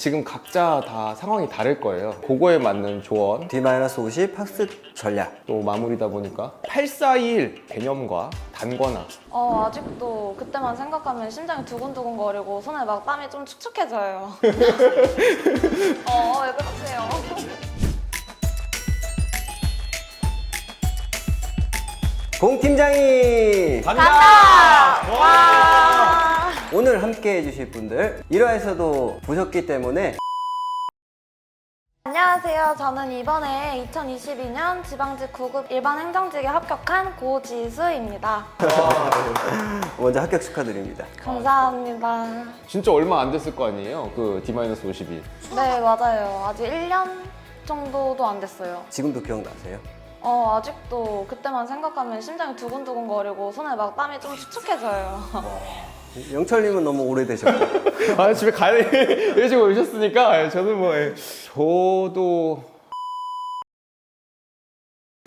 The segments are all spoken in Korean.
지금 각자 다 상황이 다를 거예요. 그거에 맞는 조언, D-50 학습 전략. 또 마무리다 보니까 8421 개념과 단거나 어, 아직도 그때만 생각하면 심장이 두근두근 거리고 손에 막 땀이 좀 축축해져요. 어, 왜 그러세요? 공 팀장이 간다! 와! 오늘 함께 해주실 분들 1화에서도 보셨기 때문에 안녕하세요. 저는 이번에 2022년 지방직 9급 일반 행정직에 합격한 고지수입니다. 먼저 합격 축하드립니다. 감사합니다. 진짜 얼마 안 됐을 거 아니에요? 그 D-52. 네, 맞아요. 아직 1년 정도도 안 됐어요. 지금도 기억나세요? 어, 아직도 그때만 생각하면 심장이 두근두근 거리고 손에 막 땀이 좀 축축해져요. 영철님은 너무 오래되셨고 아 집에 가야 일찍 오셨으니까 저는 뭐 예. 저도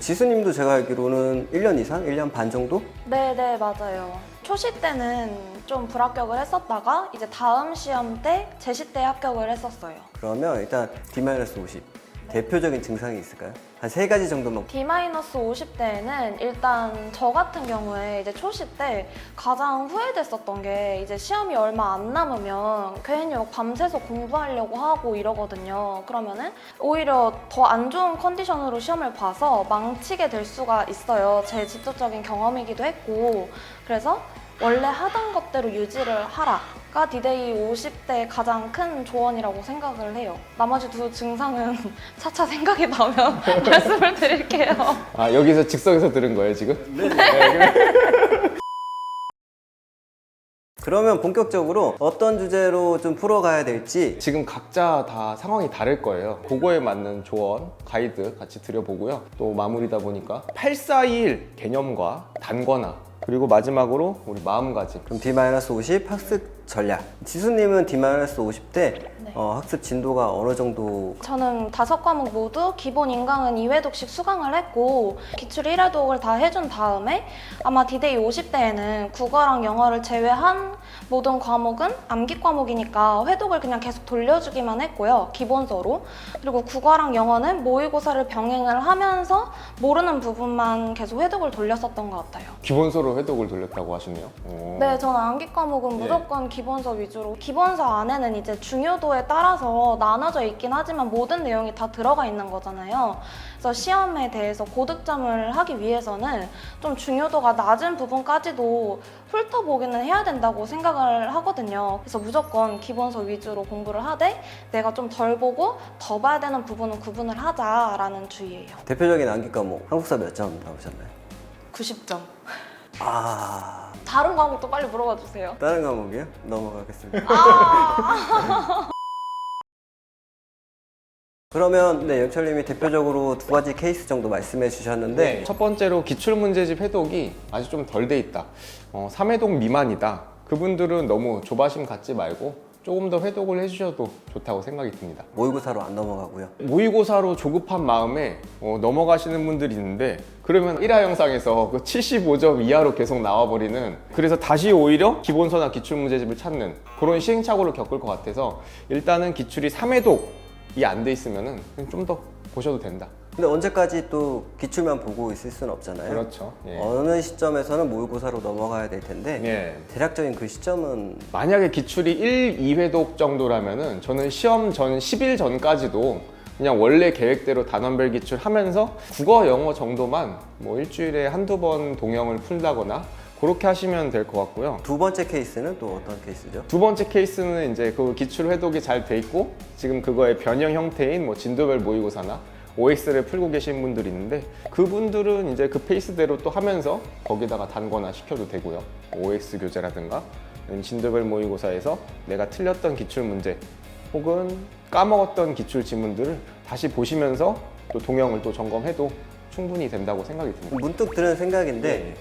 지수님도 제가 알기로는 1년 이상? 1년 반 정도? 네, 네, 맞아요. 초시 때는 좀 불합격을 했었다가 이제 다음 시험 때 제시 때 합격을 했었어요. 그러면 일단 D-50 대표적인 증상이 있을까요? 한 세 가지 정도만 D-50대에는 일단 저 같은 경우에 이제 초시 때 가장 후회됐었던 게 이제 시험이 얼마 안 남으면 괜히 막 밤새서 공부하려고 하고 이러거든요. 그러면은 오히려 더 안 좋은 컨디션으로 시험을 봐서 망치게 될 수가 있어요. 제 직접적인 경험이기도 했고. 그래서 원래 하던 것대로 유지를 하라 가 디데이 50대 가장 큰 조언이라고 생각을 해요. 나머지 두 증상은 차차 생각이 나면 말씀을 드릴게요. 아 여기서 즉석에서 들은 거예요 지금? 그러면 본격적으로 어떤 주제로 좀 풀어가야 될지 지금 각자 다 상황이 다를 거예요. 그거에 맞는 조언, 가이드 같이 드려보고요. 또 마무리다 보니까 8421 개념과 단거나 그리고 마지막으로 우리 마음가짐. 그럼 D-50 학습 전략 지수님은 D-50 때 네. 어, 학습 진도가 어느 정도 저는 다섯 과목 모두 기본 인강은 2회독씩 수강을 했고 기출 1회독을 다 해준 다음에 아마 디데이 50대에는 국어랑 영어를 제외한 모든 과목은 암기 과목이니까 회독을 그냥 계속 돌려주기만 했고요. 기본서로. 그리고 국어랑 영어는 모의고사를 병행을 하면서 모르는 부분만 계속 회독을 돌렸었던 것 같아요. 기본서로 회독을 돌렸다고 하시네요. 오. 네, 저는 암기 과목은 예. 무조건 기본서 위주로. 기본서 안에는 이제 중요도에 따라서 나눠져 있긴 하지만 모든 내용이 다 들어가 있는 거잖아요. 그래서 시험에 대해서 고득점을 하기 위해서는 좀 중요도가 낮은 부분까지도 훑어보기는 해야 된다고 생각을 하거든요. 그래서 무조건 기본서 위주로 공부를 하되 내가 좀 덜 보고 더 봐야 되는 부분은 구분을 하자라는 주의예요. 대표적인 암기 과목 한국사 몇 점 나오셨나요? 90점. 아 다른 과목도 빨리 물어봐 주세요. 다른 과목이요? 넘어가겠습니다. 아. 그러면 네 영철님이 대표적으로 두 가지 케이스 정도 말씀해 주셨는데 네. 첫 번째로 기출문제집 회독이 아직 좀 덜 돼 있다. 어, 3회독 미만이다. 그분들은 너무 조바심 갖지 말고 조금 더 회독을 해주셔도 좋다고 생각이 듭니다. 모의고사로 안 넘어가고요. 모의고사로 조급한 마음에 어, 넘어가시는 분들이 있는데 그러면 1화 영상에서 그 75점 이하로 계속 나와버리는 그래서 다시 오히려 기본서나 기출문제집을 찾는 그런 시행착오를 겪을 것 같아서 일단은 기출이 3회독이 안 돼 있으면 좀 더 보셔도 된다. 근데 언제까지 또 기출만 보고 있을 수는 없잖아요. 그렇죠. 예. 어느 시점에서는 모의고사로 넘어가야 될 텐데 예. 대략적인 그 시점은 만약에 기출이 1, 2회독 정도라면은 저는 시험 전 10일 전까지도 그냥 원래 계획대로 단원별 기출 하면서 국어, 영어 정도만 뭐 일주일에 한두 번 동영을 푼다거나 그렇게 하시면 될 것 같고요. 두 번째 케이스는 또 어떤 케이스죠? 두 번째 케이스는 이제 그 기출 회독이 잘 돼 있고 지금 그거의 변형 형태인 뭐 진도별 모의고사나 OX를 풀고 계신 분들이 있는데 그분들은 이제 그 페이스대로 또 하면서 거기다가 단거나 시켜도 되고요. OX 교재라든가 진도별 모의고사에서 내가 틀렸던 기출 문제 혹은 까먹었던 기출 지문들을 다시 보시면서 또 동영을 또 점검해도 충분히 된다고 생각이 듭니다. 문득 드는 생각인데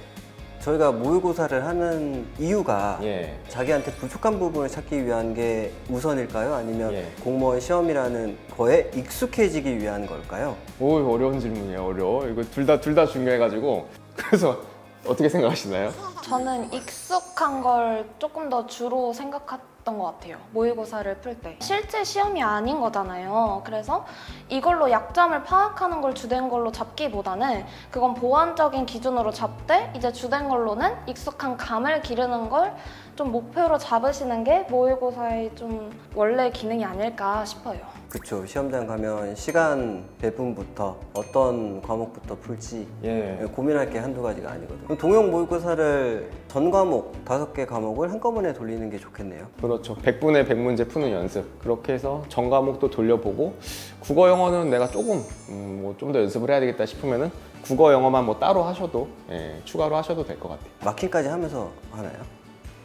저희가 모의고사를 하는 이유가 예. 자기한테 부족한 부분을 찾기 위한 게 우선일까요? 아니면 예. 공무원 시험이라는 거에 익숙해지기 위한 걸까요? 오 어려운 질문이에요 어려워 이거 둘 다 둘 다 중요해가지고 그래서 어떻게 생각하시나요? 저는 익숙한 걸 조금 더 주로 생각하, 것 같아요. 모의고사를 풀 때. 실제 시험이 아닌 거잖아요. 그래서 이걸로 약점을 파악하는 걸 주된 걸로 잡기보다는 그건 보완적인 기준으로 잡되 이제 주된 걸로는 익숙한 감을 기르는 걸 좀 목표로 잡으시는 게 모의고사의 좀 원래 기능이 아닐까 싶어요. 그쵸. 시험장 가면 시간 배분부터 어떤 과목부터 풀지 예. 고민할 게 한두 가지가 아니거든요. 그럼 동영 모의고사를 전 과목, 다섯 개 과목을 한꺼번에 돌리는 게 좋겠네요. 그렇죠. 100분의 100문제 푸는 연습. 그렇게 해서 전 과목도 돌려보고 국어 영어는 내가 조금 음, 뭐좀더 연습을 해야 되겠다 싶으면은 국어 영어만 뭐 따로 하셔도 예, 추가로 하셔도 될 것 같아요. 마킹까지 하면서 하나요?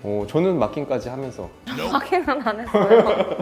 어, 저는 마킹까지 하면서 마킹은 안 했어요.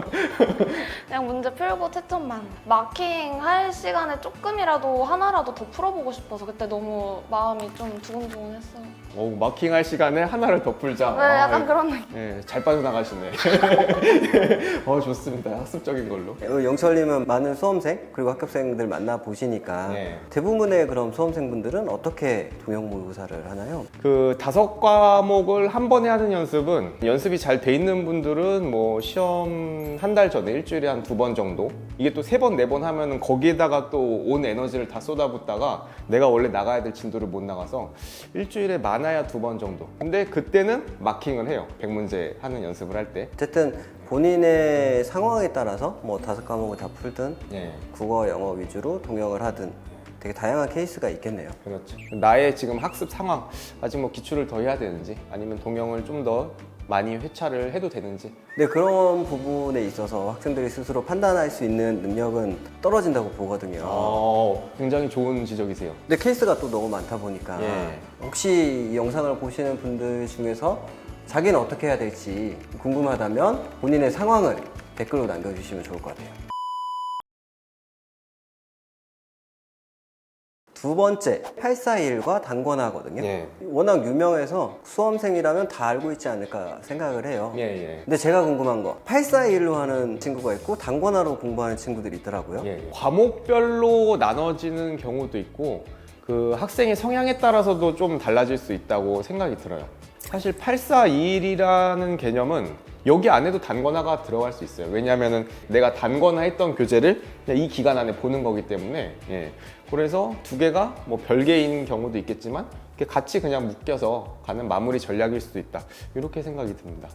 그냥 문제 풀고 채점만. 마킹 할 시간에 조금이라도 하나라도 더 풀어보고 싶어서 그때 너무 마음이 좀 두근두근했어요. 어, 마킹할 시간에 하나를 더 풀자. 네, 약간 아, 그런 느낌. 예, 잘 빠져나가시네. 어, 좋습니다. 학습적인 걸로. 어, 영철님은 많은 수험생 그리고 합격생들 만나 보시니까 네. 대부분의 그럼 수험생분들은 어떻게 동영 모의고사를 하나요? 그 다섯 과목을 한 번에 하는 연습 은 연습이 잘 돼 있는 분들은 뭐 시험 한 달 전에 일주일에 한 두 번 정도? 이게 또 세 번 네 번 하면은 거기에다가 또 온 에너지를 다 쏟아붓다가 내가 원래 나가야 될 진도를 못 나가서 일주일에 많아야 두 번 정도. 근데 그때는 마킹을 해요. 100문제 하는 연습을 할 때. 어쨌든 본인의 상황에 따라서 뭐 다섯 과목을 다 풀든 예. 국어, 영어 위주로 동영을 하든 되게 다양한 케이스가 있겠네요. 그렇죠. 나의 지금 학습 상황 아직 뭐 기출을 더 해야 되는지 아니면 동영을 좀 더 많이 회차를 해도 되는지 근데 그런 부분에 있어서 학생들이 스스로 판단할 수 있는 능력은 떨어진다고 보거든요. 어, 굉장히 좋은 지적이세요. 근데 케이스가 또 너무 많다 보니까 예. 혹시 이 영상을 보시는 분들 중에서 자기는 어떻게 해야 될지 궁금하다면 본인의 상황을 댓글로 남겨주시면 좋을 것 같아요. 두 번째, 841과 단권화거든요. 예. 워낙 유명해서 수험생이라면 다 알고 있지 않을까 생각을 해요. 예, 예. 근데 제가 궁금한 거, 841로 하는 친구가 있고 단권화로 공부하는 친구들이 있더라고요. 예, 예. 과목별로 나눠지는 경우도 있고 그 학생의 성향에 따라서도 좀 달라질 수 있다고 생각이 들어요. 사실 8421이라는 개념은 여기 안에도 단권화가 들어갈 수 있어요. 왜냐하면 내가 단권화 했던 교재를 그냥 이 기간 안에 보는 거기 때문에 예. 그래서 두 개가 뭐 별개인 경우도 있겠지만 같이 그냥 묶여서 가는 마무리 전략일 수도 있다. 이렇게 생각이 듭니다.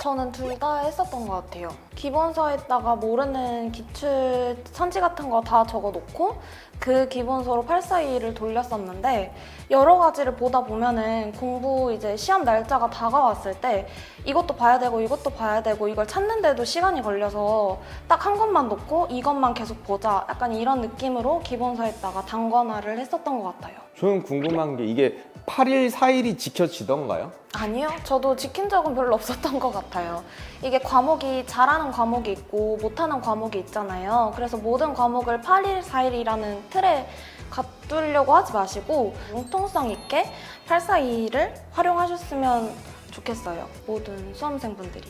저는 둘 다 했었던 것 같아요. 기본서에다가 모르는 기출 선지 같은 거 다 적어놓고 그 기본서로 842를 돌렸었는데 여러 가지를 보다 보면은 공부 이제 시험 날짜가 다가왔을 때 이것도 봐야 되고 이것도 봐야 되고 이걸 찾는데도 시간이 걸려서 딱 한 것만 놓고 이것만 계속 보자 약간 이런 느낌으로 기본서에다가 단권화를 했었던 것 같아요. 저는 궁금한 게 이게 8일, 4일이 지켜지던가요? 아니요. 저도 지킨 적은 별로 없었던 것 같아요. 이게 과목이 잘하는 과목이 있고 못하는 과목이 있잖아요. 그래서 모든 과목을 8일, 4일이라는 틀에 갖두려고 하지 마시고 융통성 있게 842를 활용하셨으면 좋겠어요. 모든 수험생분들이.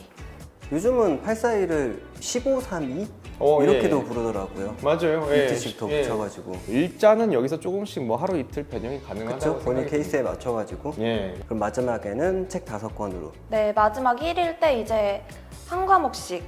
요즘은 841을 1532 어, 이렇게도 예, 예. 부르더라고요. 맞아요. 예. 이틀씩 더 예. 붙여가지고. 일자는 여기서 조금씩 뭐 하루 이틀 변형이 가능하다고 그렇죠. 본인 생각이 케이스에 맞춰가지고. 듭니다. 예. 그럼 마지막에는 책 다섯 권으로 네, 마지막 1일 때 이제 한 과목씩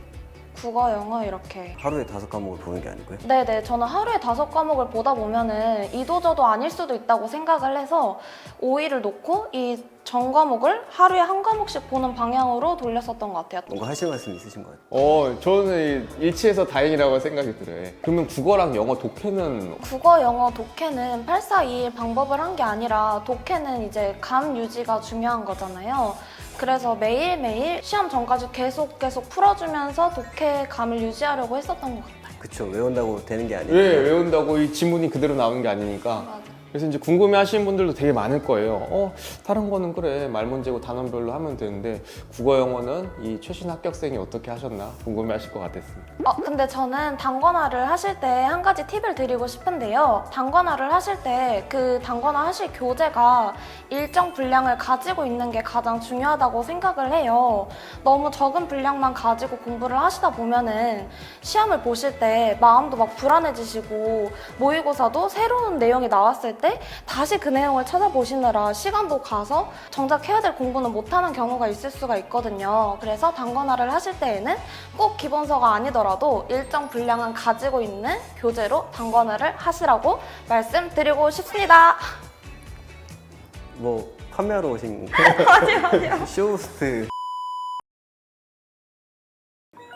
국어, 영어 이렇게 하루에 다섯 과목을 보는 게 아니고요. 네네, 저는 하루에 다섯 과목을 보다 보면은 이도저도 아닐 수도 있다고 생각을 해서 5일을 놓고 이 전 과목을 하루에 한 과목씩 보는 방향으로 돌렸었던 것 같아요. 뭔가 하실 말씀 있으신 것 같아요. 어, 저는 일치해서 다행이라고 생각이 들어요. 예. 그러면 국어랑 영어 독해는 국어, 영어, 독해는 842일 방법을 한 게 아니라 독해는 이제 감 유지가 중요한 거잖아요. 그래서 매일매일 시험 전까지 계속 계속 풀어주면서 독해 감을 유지하려고 했었던 것 같아요. 그쵸. 외운다고 되는 게 아니고. 왜 외운다고 이 지문이 그대로 나오는 게 아니니까. 맞아. 그래서 이제 궁금해 하시는 분들도 되게 많을 거예요. 어, 다른 거는 그래. 말 문제고 단원별로 하면 되는데 국어 영어는 이 최신 합격생이 어떻게 하셨나 궁금해 하실 것 같았습니다. 어, 근데 저는 단권화를 하실 때 한 가지 팁을 드리고 싶은데요. 단권화를 하실 때 그 단권화 하실 교재가 일정 분량을 가지고 있는 게 가장 중요하다고 생각을 해요. 너무 적은 분량만 가지고 공부를 하시다 보면은 시험을 보실 때 마음도 막 불안해지시고 모의고사도 새로운 내용이 나왔을 때때 다시 그 내용을 찾아보시느라 시간도 가서 정작 해야 될 공부는 못하는 경우가 있을 수가 있거든요. 그래서 단권화를 하실 때에는 꼭 기본서가 아니더라도 일정 분량은 가지고 있는 교재로 단권화를 하시라고 말씀드리고 싶습니다. 뭐 판매하러 오신 아니요, 아니요. 쇼호스트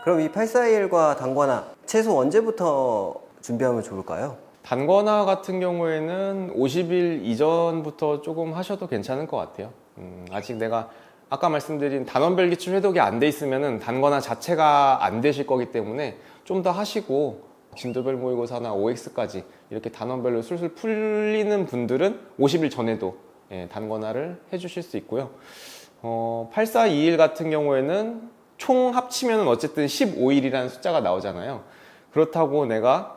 그럼 이 841과 단권화 최소 언제부터 준비하면 좋을까요? 단권화 같은 경우에는 50일 이전부터 조금 하셔도 괜찮을 것 같아요. 음, 아직 내가 아까 말씀드린 단원별 기출 회독이 안 돼 있으면은 단권화 자체가 안 되실 거기 때문에 좀 더 하시고 진도별 모의고사나 OX까지 이렇게 단원별로 술술 풀리는 분들은 50일 전에도 예, 단권화를 해주실 수 있고요. 어, 8421 같은 경우에는 총 합치면 어쨌든 15일이라는 숫자가 나오잖아요. 그렇다고 내가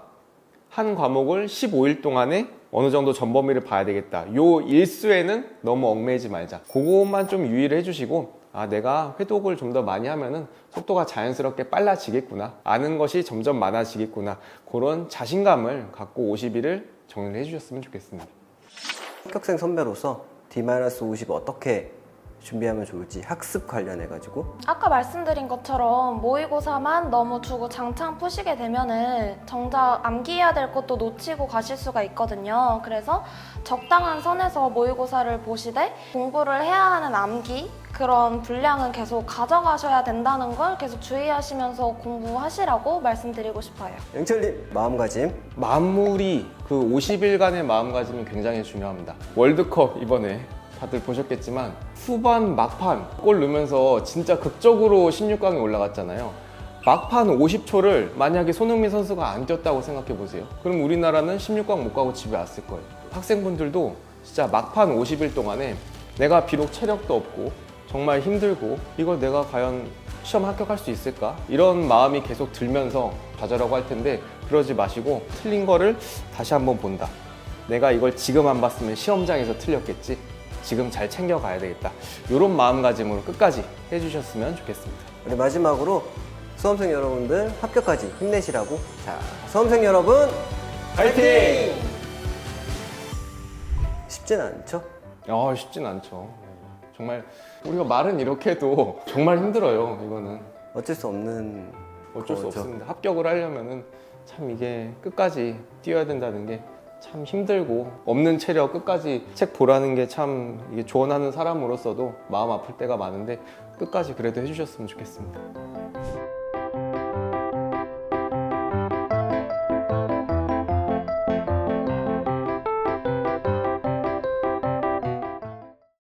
한 과목을 15일 동안에 어느 정도 전범위를 봐야 되겠다. 요 일수에는 너무 얽매이지 말자. 그것만 좀 유의를 해주시고, 아, 내가 회독을 좀 더 많이 하면은 속도가 자연스럽게 빨라지겠구나. 아는 것이 점점 많아지겠구나. 그런 자신감을 갖고 50일을 정리를 해주셨으면 좋겠습니다. 합격생 선배로서 D-50 어떻게 준비하면 좋을지 학습 관련해 가지고 아까 말씀드린 것처럼 모의고사만 너무 주고 장창 푸시게 되면은 정작 암기해야 될 것도 놓치고 가실 수가 있거든요. 그래서 적당한 선에서 모의고사를 보시되 공부를 해야 하는 암기 그런 분량은 계속 가져가셔야 된다는 걸 계속 주의하시면서 공부하시라고 말씀드리고 싶어요. 영철님 마음가짐 마무리, 그 50일간의 마음가짐이 굉장히 중요합니다. 월드컵 이번에 다들 보셨겠지만 후반 막판 골 넣으면서 진짜 극적으로 16강에 올라갔잖아요. 막판 50초를 만약에 손흥민 선수가 안 뛰었다고 생각해 보세요. 그럼 우리나라는 16강 못 가고 집에 왔을 거예요. 학생분들도 진짜 막판 50일 동안에 내가 비록 체력도 없고 정말 힘들고 이걸 내가 과연 시험 합격할 수 있을까? 이런 마음이 계속 들면서 좌절하고 할 텐데 그러지 마시고 틀린 거를 다시 한번 본다. 내가 이걸 지금 안 봤으면 시험장에서 틀렸겠지. 지금 잘 챙겨가야 되겠다. 이런 마음가짐으로 끝까지 해주셨으면 좋겠습니다. 우리 마지막으로 수험생 여러분들 합격까지 힘내시라고 자 수험생 여러분 파이팅! 쉽진 않죠? 아 쉽진 않죠. 정말 우리가 말은 이렇게 해도 정말 힘들어요. 이거는 어쩔 수 없는 어쩔 수 거죠. 없습니다. 합격을 하려면은 참 이게 끝까지 뛰어야 된다는 게 참 힘들고 없는 체력 끝까지 책 보라는 게 참 조언하는 사람으로서도 마음 아플 때가 많은데 끝까지 그래도 해주셨으면 좋겠습니다.